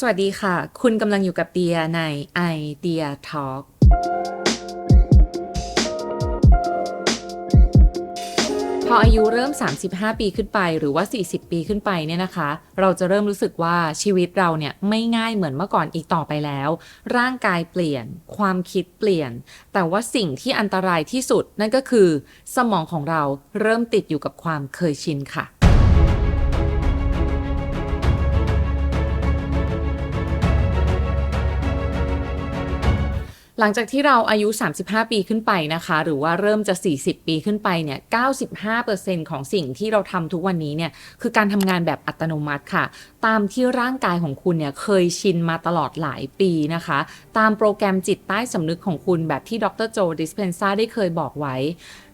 สวัสดีค่ะ คุณกำลังอยู่กับเดียใน Idea Talk พออายุเริ่ม 35 ปีขึ้นไปหรือว่า 40 ปีขึ้นไปเนี่ยนะคะ เราจะเริ่มรู้สึกว่าชีวิตเราเนี่ยไม่ง่ายเหมือนเมื่อก่อนอีกต่อไปแล้ว ร่างกายเปลี่ยน ความคิดเปลี่ยน แต่ว่าสิ่งที่อันตรายที่สุดนั่นก็คือ สมองของเราเริ่มติดอยู่กับความเคยชินค่ะ หลังจากที่เราอายุ 35 ปีขึ้นไปนะคะ หรือว่าเริ่มจะ 40 ปีขึ้นไปเนี่ย 95%ของสิ่งที่เราทำทุกวันนี้เนี่ย คือการทำงานแบบอัตโนมัติค่ะ ตามที่ร่างกายของคุณเนี่ย เคยชินมาตลอดหลายปีนะคะ ตามโปรแกรมจิตใต้สำนึกของคุณแบบที่ดรโจดิสเพนซาได้เคยบอกไว้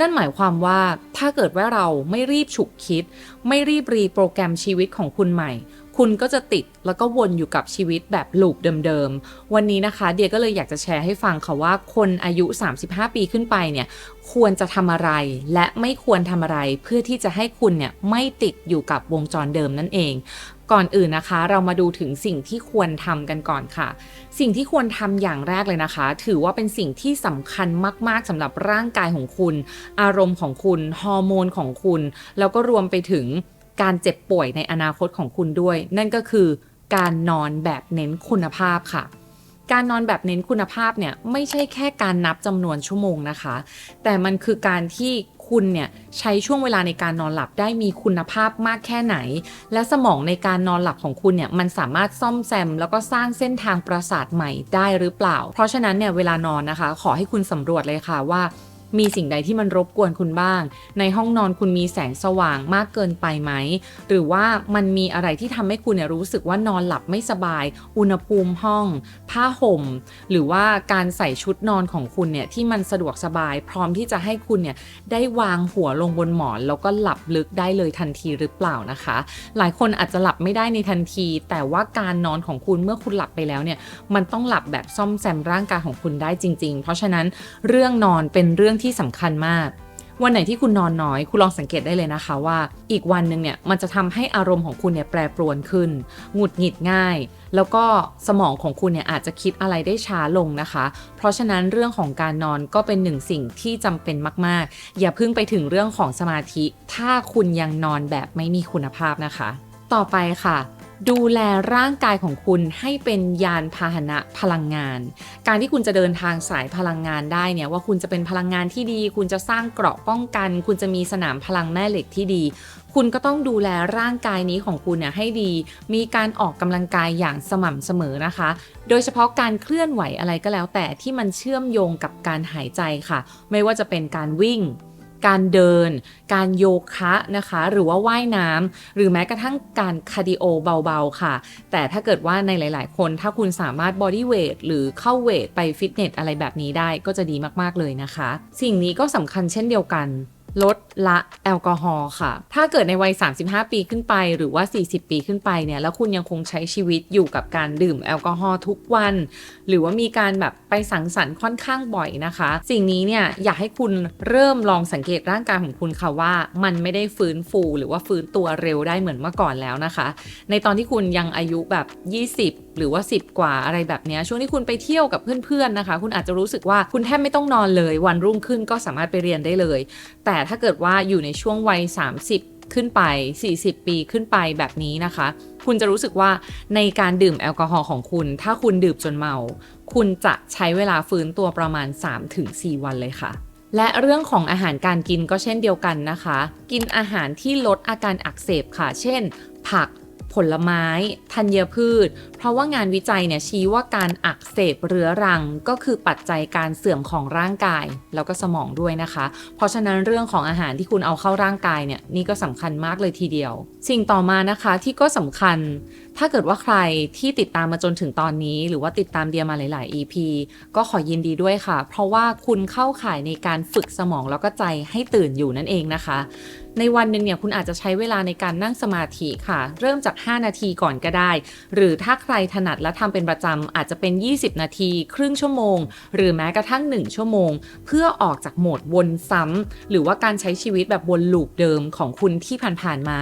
นั่นหมายความว่าถ้าเกิดว่าเราไม่รีบฉุกคิด ไม่รีบรีโปรแกรมชีวิตของคุณใหม่ คุณก็จะติดแล้วก็วนอยู่กับชีวิตแบบลูปเดิมๆ วันนี้นะคะ เดียก็เลยอยากจะแชร์ให้ฟังค่ะว่าคนอายุ 35 ปีขึ้นไปเนี่ยควรจะทำอะไรและไม่ควรทำอะไรเพื่อที่จะให้คุณเนี่ยไม่ติดอยู่กับวงจรเดิมนั่นเอง ก่อนอื่นนะคะ เรามาดูถึงสิ่งที่ควรทำกันก่อนค่ะ สิ่งที่ควรทำอย่างแรกเลยนะคะ ถือว่าเป็นสิ่งที่สำคัญมาก ๆสำหรับร่างกายของคุณ อารมณ์ของคุณ ฮอร์โมนของคุณ แล้วก็รวมไปถึง การเจ็บป่วยในอนาคตของคุณด้วย นั่นก็คือการนอนแบบเน้นคุณภาพค่ะ การนอนแบบเน้นคุณภาพเนี่ยไม่ใช่แค่การนับจำนวนชั่วโมงนะคะ แต่มันคือการที่คุณเนี่ยใช้ช่วงเวลาในการนอนหลับได้มีคุณภาพมากแค่ไหน และสมองในการนอนหลับของคุณเนี่ยมันสามารถซ่อมแซม แล้วก็สร้างเส้นทางประสาทใหม่ได้หรือเปล่า เพราะฉะนั้นเนี่ยเวลานอนนะคะ ขอให้คุณสำรวจเลยค่ะว่า มีสิ่งใดที่มันรบกวนคุณบ้าง ในห้องนอนคุณมีแสงสว่างมากเกินไปไหม หรือว่ามันมีอะไรที่ทำให้คุณเนี่ยรู้สึกว่านอนหลับไม่สบาย อุณหภูมิห้อง ผ้าห่ม หรือว่าการใส่ชุดนอนของคุณเนี่ยที่มันสะดวกสบาย พร้อมที่จะให้คุณเนี่ยได้วางหัวลงบนหมอน แล้วก็หลับลึกได้เลยทันทีหรือเปล่านะคะ หลายคนอาจจะหลับไม่ได้ในทันที แต่ว่าการนอนของคุณเมื่อคุณหลับไปแล้วเนี่ยมันต้องหลับแบบซ่อมแซมร่างกายของคุณได้จริง ๆ เพราะฉะนั้นเรื่องนอนเป็นเรื่องที่สำคัญมาก วันไหนที่คุณนอนน้อย คุณลองสังเกตได้เลยนะคะว่า อีกวันหนึ่งเนี่ยมันจะทำให้อารมณ์ของคุณเนี่ยแปรปรวนขึ้น หงุดหงิดง่าย แล้วก็สมองของคุณเนี่ยอาจจะคิดอะไรได้ช้าลงนะคะ เพราะฉะนั้นเรื่องของการนอนก็เป็นหนึ่งสิ่งที่จำเป็นมากๆ อย่าเพิ่งไปถึงเรื่องของสมาธิ ถ้าคุณยังนอนแบบไม่มีคุณภาพนะคะ ต่อไปค่ะ ดูแลร่างกายของคุณให้เป็นยานพาหนะพลังงาน การที่คุณจะเดินทางสายพลังงานได้เนี่ยว่าคุณจะเป็นพลังงานที่ดี คุณจะสร้างเกราะป้องกัน คุณจะมีสนามพลังแม่เหล็กที่ดี คุณก็ต้องดูแลร่างกายนี้ของคุณเนี่ยให้ดี มีการออกกำลังกายอย่างสม่ำเสมอนะคะ โดยเฉพาะการเคลื่อนไหวอะไรก็แล้วแต่ที่มันเชื่อมโยงกับการหายใจค่ะ ไม่ว่าจะเป็นการวิ่ง การเดิน การโยคะนะคะ หรือว่าว่ายน้ำหรือแม้กระทั่งการคาร์ดิโอเบาๆค่ะ แต่ถ้าเกิดว่าในหลาย ๆ คนถ้าคุณสามารถบอดี้เวทหรือเข้าเวทไปฟิตเนสอะไรแบบนี้ได้ก็จะดีมากๆเลยนะคะ สิ่งนี้ก็สำคัญเช่นเดียวกัน ลดละแอลกอฮอล์ค่ะ ถ้าเกิดในวัย 35 ปีขึ้นไป หรือว่า 40 ปีขึ้นไปเนี่ย แล้วคุณยังคงใช้ชีวิตอยู่กับการดื่มแอลกอฮอล์ทุกวัน หรือว่ามีการแบบไปสังสรรค์ค่อนข้างบ่อยนะคะ สิ่งนี้เนี่ยอยากให้คุณเริ่มลองสังเกตร่างกายของคุณค่ะว่า มันไม่ได้ฟื้นฟูหรือว่าฟื้นตัวเร็วได้เหมือนเมื่อก่อนแล้วนะคะ ในตอนที่คุณยังอายุแบบ 20 หรือว่า 10 กว่าอะไรแบบนี้ช่วงที่คุณไปเที่ยวกับเพื่อนๆนะคะ คุณอาจจะรู้สึกว่าคุณแทบไม่ต้องนอนเลย วันรุ่งขึ้นก็สามารถไปเรียนได้เลย แต่ถ้าเกิดว่าอยู่ในช่วงวัย 30 ขึ้นไป 40 ปีขึ้นไปแบบนี้นะคะ คุณจะรู้สึกว่าในการดื่มแอลกอฮอล์ของคุณ ถ้าคุณดื่มจนเมา คุณจะใช้เวลาฟื้นตัวประมาณ 3-4 วันเลยค่ะและเรื่องของอาหารการกินก็เช่นเดียวกันนะคะ กินอาหารที่ลดอาการอักเสบค่ะ เช่น ผัก ผลไม้ ธัญพืช เพราะว่างานวิจัยเนี่ยชี้ว่าการอักเสบเรื้อรังก็คือปัจจัยการเสื่อมของร่างกาย แล้วก็สมองด้วยนะคะ เพราะฉะนั้นเรื่องของอาหารที่คุณเอาเข้าร่างกายเนี่ยนี่ก็สำคัญมากเลยทีเดียว สิ่งต่อมานะคะที่ก็สำคัญ ถ้าเกิดว่าใครที่ติดตามมาจนถึงตอนนี้ หรือว่าติดตามเดียมาหลาย ๆ EP ก็ขอยินดีด้วยค่ะ เพราะว่าคุณเข้าข่ายในการฝึกสมองแล้วก็ใจให้ตื่นอยู่นั่นเองนะคะ ในวันหนึ่งเนี่ยคุณอาจจะใช้เวลาในการนั่งสมาธิค่ะ เริ่มจาก 5 นาทีก่อนก็ได้ หรือถ้าใครถนัดและทำเป็นประจำอาจจะเป็น 20 นาที ครึ่งชั่วโมง หรือแม้กระทั่ง 1 ชั่วโมง เพื่อออกจากโหมดวนซ้ำหรือว่าการใช้ชีวิตแบบวนลูปเดิมของคุณที่ผ่านๆมา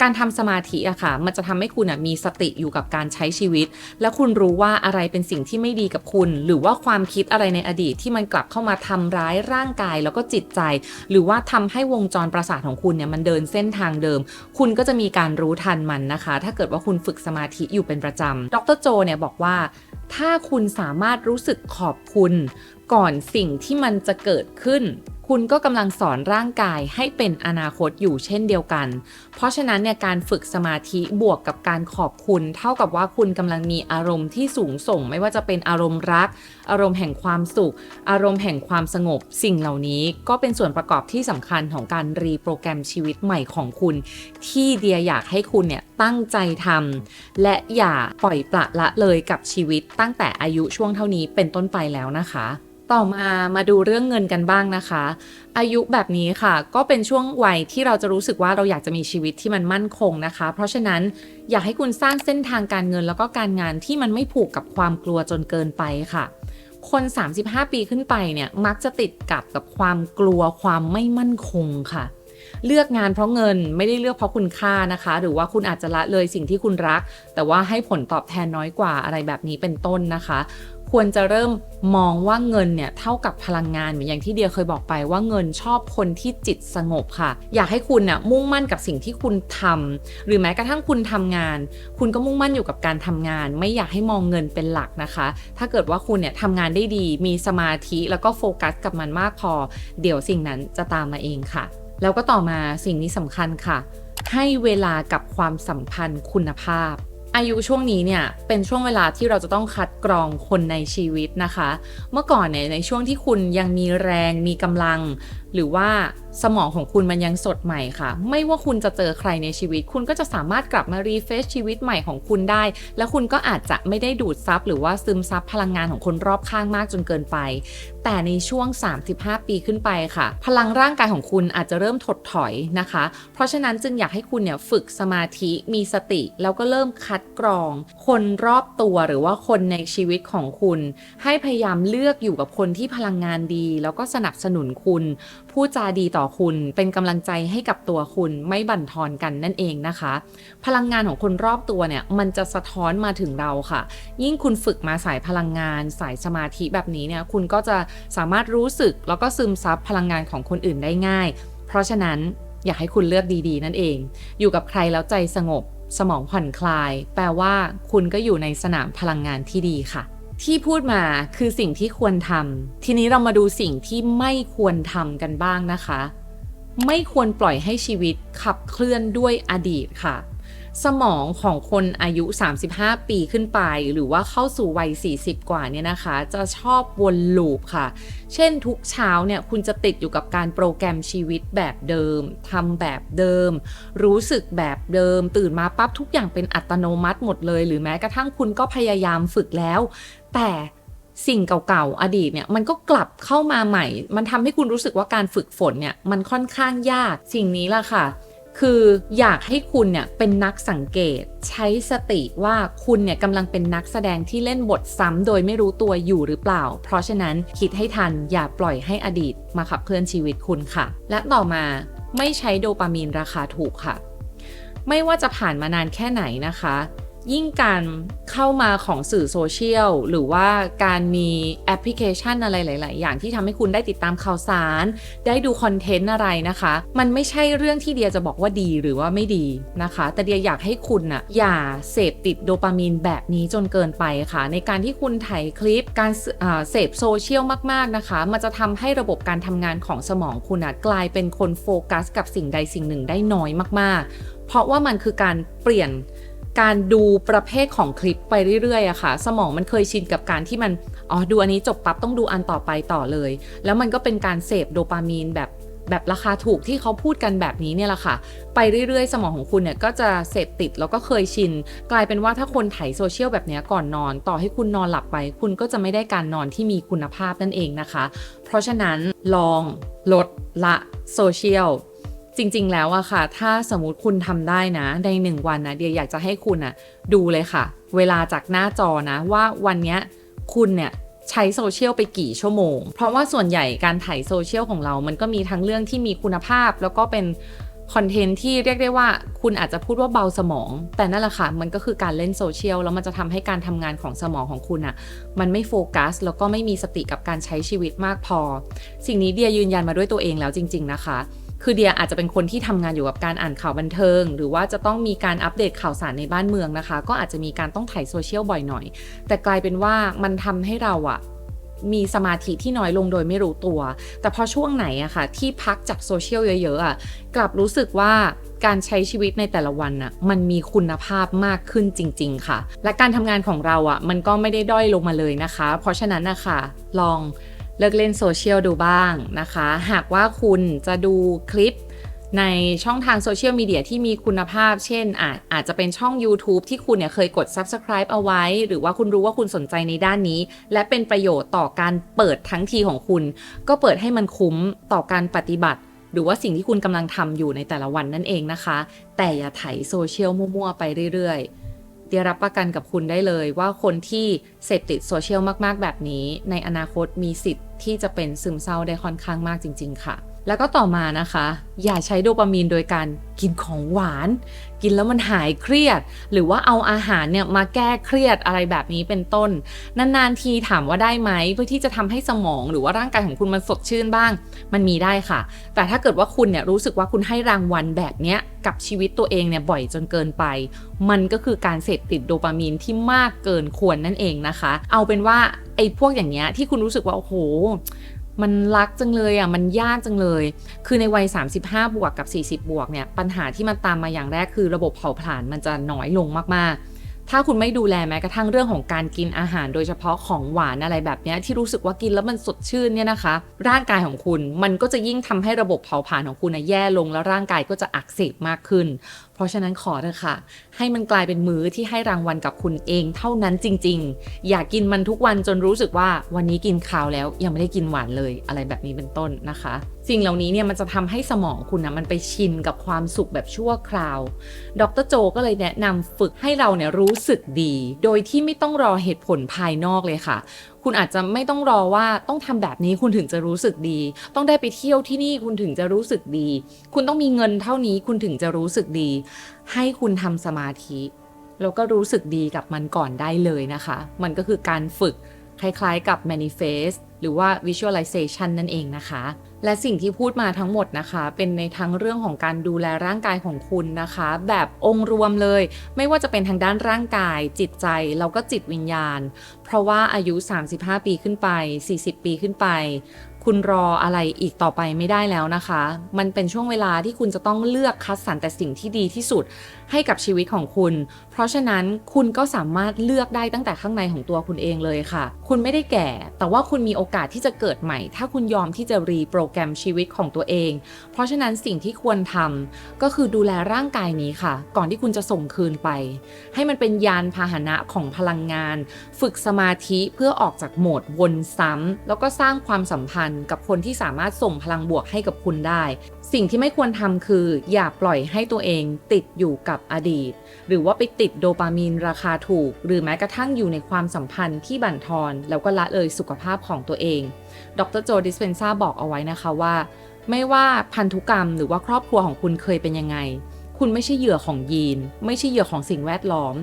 การทำสมาธิอะค่ะ มันจะทำให้คุณมีสติอยู่กับการใช้ชีวิต และคุณรู้ว่าอะไรเป็นสิ่งที่ไม่ดีกับคุณ หรือว่าความคิดอะไรในอดีตที่มันกลับเข้ามาทำร้ายร่างกายแล้วก็จิตใจ หรือว่าทำให้วงจรประสาทของคุณเนี่ยมันเดินเส้นทางเดิม คุณก็จะมีการรู้ทันมันนะคะ ถ้าเกิดว่าคุณฝึกสมาธิอยู่เป็นประจำดรโจเนี่ยบอกว่า ถ้าคุณสามารถรู้สึกขอบคุณ ก่อนสิ่งที่มันจะเกิดขึ้น คุณก็กำลังสอนร่างกายให้เป็นอนาคตอยู่เช่นเดียวกัน เพราะฉะนั้นเนี่ยการฝึกสมาธิบวกกับการขอบคุณ เท่ากับว่าคุณกำลังมีอารมณ์ที่สูงส่ง ไม่ว่าจะเป็นอารมณ์รัก อารมณ์แห่งความสุข อารมณ์แห่งความสงบ สิ่งเหล่านี้ก็เป็นส่วนประกอบที่สำคัญของการรีโปรแกรมชีวิตใหม่ของคุณ ที่เดียอยากให้คุณเนี่ยตั้งใจทำและอย่าปล่อยปละละเลยกับชีวิตตั้งแต่อายุช่วงเท่านี้เป็นต้นไปแล้วนะคะ ต่อมามาดูเรื่องเงินกันบ้างนะคะ อายุแบบนี้ค่ะ ก็เป็นช่วงวัยที่เราจะรู้สึกว่าเราอยากจะมีชีวิตที่มันมั่นคงนะคะ เพราะฉะนั้นอยากให้คุณสร้างเส้นทางการเงินแล้วก็การงานที่มันไม่ผูกกับความกลัวจนเกินไปค่ะ คน 35 ปีขึ้นไปเนี่ยมักจะติดกับกับความกลัวความไม่มั่นคงค่ะ เลือกงานเพราะเงินไม่ได้เลือกเพราะคุณค่านะคะ หรือว่าคุณอาจจะละเลยสิ่งที่คุณรัก แต่ว่าให้ผลตอบแทนน้อยกว่าอะไรแบบนี้เป็นต้นนะคะ ควรจะเริ่มมองว่าเงินเนี่ยเท่ากับพลังงานเหมือนอย่างที่เดียเคยบอกไปว่าเงินชอบคนที่จิตสงบค่ะ อยากให้คุณน่ะมุ่งมั่นกับสิ่งที่คุณทำหรือแม้กระทั่งคุณทำงาน คุณก็มุ่งมั่นอยู่กับการทำงาน ไม่อยากให้มองเงินเป็นหลักนะคะ ถ้าเกิดว่าคุณเนี่ยทำงานได้ดี มีสมาธิแล้วก็โฟกัสกับมันมากพอ เดี๋ยวสิ่งนั้นจะตามมาเองค่ะ แล้วก็ต่อมาสิ่งนี้สำคัญค่ะ ให้เวลากับความสัมพันธ์คุณภาพ อายุช่วงนี้เนี่ยเป็นช่วงเวลาที่เราจะต้องคัดกรองคนในชีวิตนะคะ เมื่อก่อนเนี่ยในช่วงที่คุณยังมีแรงมีกำลัง หรือว่า สมองของคุณมันยังสดใหม่ค่ะ ไม่ว่าคุณจะเจอใครในชีวิต คุณก็จะสามารถกลับมารีเฟซชีวิตใหม่ของคุณได้ แล้วคุณก็อาจจะไม่ได้ดูดซับหรือว่าซึมซับพลังงานของคนรอบข้างมากจนเกินไป แต่ในช่วง 35 ปีขึ้นไปค่ะ พลังร่างกายของคุณอาจจะเริ่มถดถอยนะคะ เพราะฉะนั้นจึงอยากให้คุณเนี่ยฝึกสมาธิมีสติ แล้วก็เริ่มคัดกรอง คนรอบตัวหรือว่าคนในชีวิตของคุณ ให้พยายามเลือกอยู่กับคนที่พลังงานดี แล้วก็สนับสนุนคุณ พูดจาดีต่อคุณ เป็นกำลังใจให้กับตัวคุณไม่บั่นทอนกันนั่นเองนะคะ พลังงานของคนรอบตัวเนี่ยมันจะสะท้อนมาถึงเราค่ะ ยิ่งคุณฝึกมาสายพลังงาน สายสมาธิแบบนี้เนี่ยคุณก็จะสามารถรู้สึกแล้วก็ซึมซับพลังงานของคนอื่นได้ง่าย เพราะฉะนั้นอยากให้คุณเลือกดีๆ นั่นเอง อยู่กับใครแล้วใจสงบ สมองผ่อนคลาย แปลว่าคุณก็อยู่ในสนามพลังงานที่ดีค่ะ ที่พูดมาคือสิ่งที่ควรทำทีนี้เรามาดูสิ่งที่ไม่ควรทำกันบ้างนะคะ ไม่ควรปล่อยให้ชีวิตขับเคลื่อนด้วยอดีตค่ะ สมองของคนอายุ 35 ปีขึ้นไป หรือว่าเข้าสู่วัย 40 กว่าเนี่ยนะคะ จะชอบวนลูปค่ะ เช่นทุกเช้าเนี่ยคุณจะติดอยู่กับการโปรแกรมชีวิตแบบเดิมทำแบบเดิม รู้สึกแบบเดิม ตื่นมาปั๊บทุกอย่างเป็นอัตโนมัติหมดเลย หรือแม้กระทั่งคุณก็พยายามฝึกแล้ว แต่สิ่งเก่าๆ อดีตเนี่ยมันก็กลับเข้ามาใหม่ มันทำให้คุณรู้สึกว่าการฝึกฝนเนี่ยมันค่อนข้างยาก สิ่งนี้ล่ะค่ะ คืออยากให้คุณเนี่ยเป็นนักสังเกต ใช้สติว่าคุณเนี่ยกำลังเป็นนักแสดงที่เล่นบทซ้ำโดยไม่รู้ตัวอยู่หรือเปล่า เพราะฉะนั้นคิดให้ทันอย่าปล่อยให้อดีตมาขับเคลื่อนชีวิตคุณค่ะ และต่อมาไม่ใช้โดปามีนราคาถูกค่ะ ไม่ว่าจะผ่านมานานแค่ไหนนะคะ ยิ่งการเข้ามาของสื่อโซเชียลหรือว่าการมีแอปพลิเคชันอะไรหลาย ๆ อย่างที่ทำให้คุณได้ติดตามข่าวสาร ได้ดูคอนเทนต์อะไรนะคะ มันไม่ใช่เรื่องที่เดียจะบอกว่าดีหรือว่าไม่ดีนะคะ แต่เดียอยากให้คุณน่ะอย่าเสพติดโดปามีนแบบนี้จนเกินไปค่ะ ในการที่คุณถ่ายคลิปการเสพโซเชียลมาก ๆ นะคะ มันจะทำให้ระบบการทำงานของสมองคุณน่ะกลายเป็นคนโฟกัส กับสิ่งใดสิ่งหนึ่งได้น้อยมาก ๆ เพราะว่ามันคือการเปลี่ยน การดูประเภทของคลิปไปเรื่อยๆอะค่ะ สมองมันเคยชินกับการที่มันอ๋อดูอันนี้จบปั๊บต้องดูอันต่อไปต่อเลย แล้วมันก็เป็นการเสพโดปามีนแบบแบบราคาถูกที่เขาพูดกันแบบนี้เนี่ยแหละค่ะ ไปเรื่อยๆ สมองของคุณเนี่ยก็จะเสพติดแล้วก็เคยชิน กลายเป็นว่าถ้าคนไถโซเชียลแบบนี้ก่อนนอน ต่อให้คุณนอนหลับไป คุณก็จะไม่ได้การนอนที่มีคุณภาพนั่นเองนะคะ เพราะฉะนั้นลองลดละโซเชียล จริง ๆ แล้วอะค่ะ ถ้าสมมติคุณทำได้นะ ในหนึ่งวันนะเดียอยากจะให้คุณอะดูเลยค่ะ เวลาจากหน้าจอนะว่าวันเนี้ยคุณเนี่ยใช้โซเชียลไปกี่ชั่วโมง เพราะว่าส่วนใหญ่การถ่ายโซเชียลของเรา มันก็มีทั้งเรื่องที่มีคุณภาพ แล้วก็เป็นคอนเทนต์ที่เรียกได้ว่าคุณอาจจะพูดว่าเบาสมอง แต่นั่นแหละค่ะมันก็คือการเล่นโซเชียลแล้วมันจะทำให้การทำงานของสมองของคุณอะมันไม่โฟกัส แล้วก็ไม่มีสติกับการใช้ชีวิตมากพอ สิ่งนี้เดียยืนยันมาด้วยตัวเองแล้วจริง ๆ นะคะ คือเดียอาจจะเป็นคนที่ทำงานอยู่กับการอ่านข่าวบันเทิง หรือว่าจะต้องมีการอัปเดตข่าวสารในบ้านเมืองนะคะ ก็อาจจะมีการต้องถ่ายโซเชียลบ่อยหน่อย แต่กลายเป็นว่ามันทำให้เราอะมีสมาธิที่น้อยลงโดยไม่รู้ตัว แต่พอช่วงไหนอะค่ะ ที่พักจากโซเชียลเยอะๆอะกลับรู้สึกว่าการใช้ชีวิตในแต่ละวันน่ะมันมีคุณภาพมากขึ้นจริง ๆ ค่ะ และการทำงานของเราอะมันก็ไม่ได้ด้อยลงมาเลยนะคะ เพราะฉะนั้นนะคะลอง เลิกเล่นโซเชียลดูบ้างนะคะ หากว่าคุณจะดูคลิปในช่องทางโซเชียลมีเดียที่มีคุณภาพ เช่น อาจอาจจะเป็นช่อง YouTube ที่คุณเนี่ยเคยกด Subscribe เอาไว้ หรือว่าคุณรู้ว่าคุณสนใจในด้านนี้ และเป็นประโยชน์ต่อการเปิดทั้งทีของคุณ ก็เปิดให้มันคุ้มต่อการปฏิบัติ หรือว่าสิ่งที่คุณกำลังทำอยู่ในแต่ละวันนั่นเองนะคะ แต่อย่าไถโซเชียลมั่วๆไปเรื่อยๆ เดียรับประกันกับคุณได้เลยว่าคนที่เสพติดโซเชียลมาก ๆ แบบนี้ ในอนาคตมีสิทธิ์ที่จะเป็นซึมเศร้าได้ค่อนข้างมากจริง ๆ ค่ะ แล้วก็ต่อมานะคะ อย่าใช้โดปามีนโดยการกินของหวาน กินแล้วมันหายเครียด หรือว่าเอาอาหารเนี่ยมาแก้เครียดอะไรแบบนี้เป็นต้น นานๆทีถามว่าได้ไหมเพื่อที่จะทำให้สมองหรือว่าร่างกายของคุณมันสดชื่นบ้าง มันมีได้ค่ะ แต่ถ้าเกิดว่าคุณเนี่ยรู้สึกว่าคุณให้รางวัลแบบเนี้ยกับชีวิตตัวเองเนี่ยบ่อยจนเกินไป มันก็คือการเสพติดโดปามีนที่มากเกินควรนั่นเองนะคะ เอาเป็นว่าไอ้พวกอย่างเงี้ยที่คุณรู้สึกว่าโอ้โห มันรักจังเลยอะมันยากจังเลย คือในวัย 35 บวกกับ 40 บวกเนี่ยปัญหาที่มันตามมาอย่างแรกคือระบบเผาผลาญมันจะน้อยลงมากๆ ถ้าคุณไม่ดูแลแม้กระทั่งเรื่องของการกินอาหาร โดยเฉพาะของหวานอะไรแบบนี้ที่รู้สึกว่ากินแล้วมันสดชื่นเนี่ยนะคะ ร่างกายของคุณมันก็จะยิ่งทำให้ระบบเผาผลาญของคุณแย่ลงแล้วร่างกายก็จะอักเสบมากขึ้นเพราะฉะนั้นขอเถอะค่ะ ให้มันกลายเป็นมื้อที่ให้รางวัลกับคุณเองเท่านั้นจริง ๆ อย่ากกินมันทุกวันจนรู้สึกว่าวันนี้กินข้าวแล้วยังไม่ได้กินหวานเลยอะไรแบบนี้เป็นต้นนะคะ สิ่งเหล่านี้เนี่ยมันจะทำให้สมองคุณนะมันไปชินกับความสุขแบบชั่วคราว ดรโจก็เลยแนะนำฝึกให้เราเนี่ยรู้สึกดี โดยที่ไม่ต้องรอเหตุผลภายนอกเลยค่ะ คุณอาจจะไม่ต้องรอว่าต้องทำแบบนี้คุณถึงจะรู้สึกดี ต้องได้ไปเที่ยวที่นี่คุณถึงจะรู้สึกดี คุณต้องมีเงินเท่านี้คุณถึงจะรู้สึกดี ให้คุณทำสมาธิ แล้วก็รู้สึกดีกับมันก่อนได้เลยนะคะ มันก็คือการฝึก คล้ายๆกับ manifest หรือว่า visualization นั่นเองนะคะ และสิ่งที่พูดมาทั้งหมดนะคะ เป็นในทั้งเรื่องของการดูแลร่างกายของคุณนะคะ แบบองค์รวมเลย ไม่ว่าจะเป็นทางด้านร่างกาย จิตใจ แล้วก็จิตวิญญาณ เพราะว่าอายุ 35 ปีขึ้นไป 40 ปีขึ้นไป คุณรออะไรอีกต่อไปไม่ได้แล้วนะคะ มันเป็นช่วงเวลาที่คุณจะต้องเลือกคัดสรรแต่สิ่งที่ดีที่สุด ให้กับชีวิตของคุณ เพราะฉะนั้นคุณก็สามารถเลือกได้ตั้งแต่ข้างในของตัวคุณเองเลยค่ะ คุณไม่ได้แก่ แต่ว่าคุณมีโอกาสที่จะเกิดใหม่ ถ้าคุณยอมที่จะรีโปรแกรมชีวิตของตัวเอง เพราะฉะนั้นสิ่งที่ควรทำก็คือดูแลร่างกายนี้ค่ะ ก่อนที่คุณจะส่งคืนไป ให้มันเป็นยานพาหนะของพลังงาน ฝึกสมาธิเพื่อออกจากโหมดวนซ้ำแล้วก็สร้างความสัมพันธ์กับคนที่สามารถส่งพลังบวกให้กับคุณได้ สิ่งที่ไม่ควรทำคือ อย่าปล่อยให้ตัวเองติดอยู่กับอดีต หรือว่าไปติดโดปามีนราคาถูก หรือแม้กระทั่งอยู่ในความสัมพันธ์ที่บั่นทอน แล้วก็ละเลยสุขภาพของตัวเอง ดรโจดิสเพนซาบอกเอาไว้นะคะว่า ไม่ว่าพันธุกรรมหรือว่าครอบครัวของคุณเคยเป็นยังไง คุณไม่ใช่เหยื่อของยีน ไม่ใช่เหยื่อของสิ่งแวดล้อม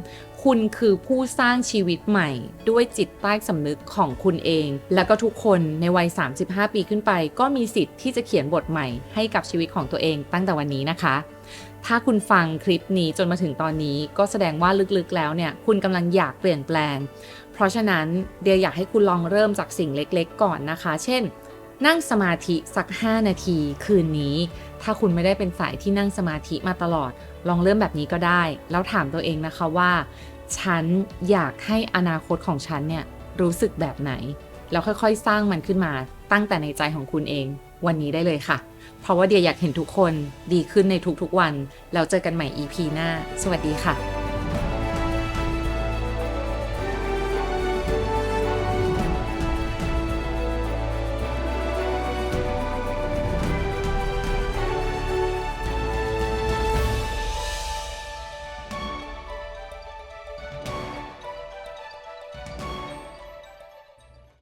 คุณคือผู้สร้างชีวิตใหม่ ด้วยจิตใต้สำนึกของคุณเอง แล้วก็ทุกคนในวัย 35 ปีขึ้นไป ก็มีสิทธิ์ที่จะเขียนบทใหม่ให้กับชีวิตของตัวเองตั้งแต่วันนี้นะคะ ถ้าคุณฟังคลิปนี้จนมาถึงตอนนี้ ก็แสดงว่าลึกๆแล้วเนี่ย คุณกำลังอยากเปลี่ยนแปลง เพราะฉะนั้นเดียอยากให้คุณลองเริ่มจากสิ่งเล็กๆ ก่อนนะคะ เช่นนั่งสมาธิสัก 5 นาทีคืนนี้ ถ้าคุณไม่ได้เป็นสายที่นั่งสมาธิมาตลอด ลองเริ่มแบบนี้ก็ได้ แล้วถามตัวเองนะคะว่า ฉันอยากให้อนาคตของฉันเนี่ยรู้สึกแบบไหน แล้วค่อยๆ สร้างมันขึ้นมาตั้งแต่ในใจของคุณเอง วันนี้ได้เลยค่ะ เพราะว่าเดียอยากเห็นทุกคนดีขึ้นในทุกๆวัน แล้วเจอกันใหม่ EP หน้า สวัสดีค่ะ